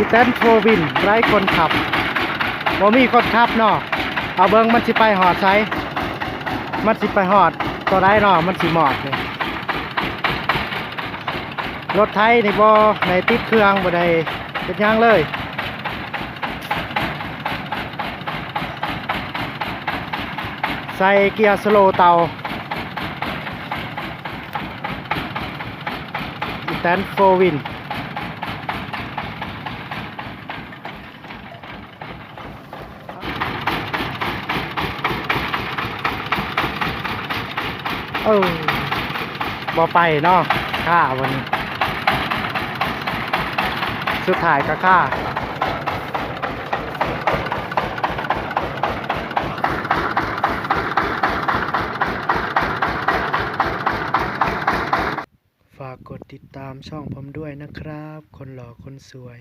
อีแตนโฟวินไร้คนขับบ่มีคนขับเนาะเอาเบิ่งมันสิไปหอดไซมันสิไปหอดตัวได้เนาะมันสิหมอดนี่รถไทยนี่บ่ในติดเครื่องบ่ได้เป็นหยังเลยใส่เกียร์สโลเตาอีแตนโฟวิน ออบ่ไปเนาะค่าวันนี้ สุดท้ายก็ค่าฝากกดติดตามช่องผมด้วยนะครับ คนหล่อคนสวย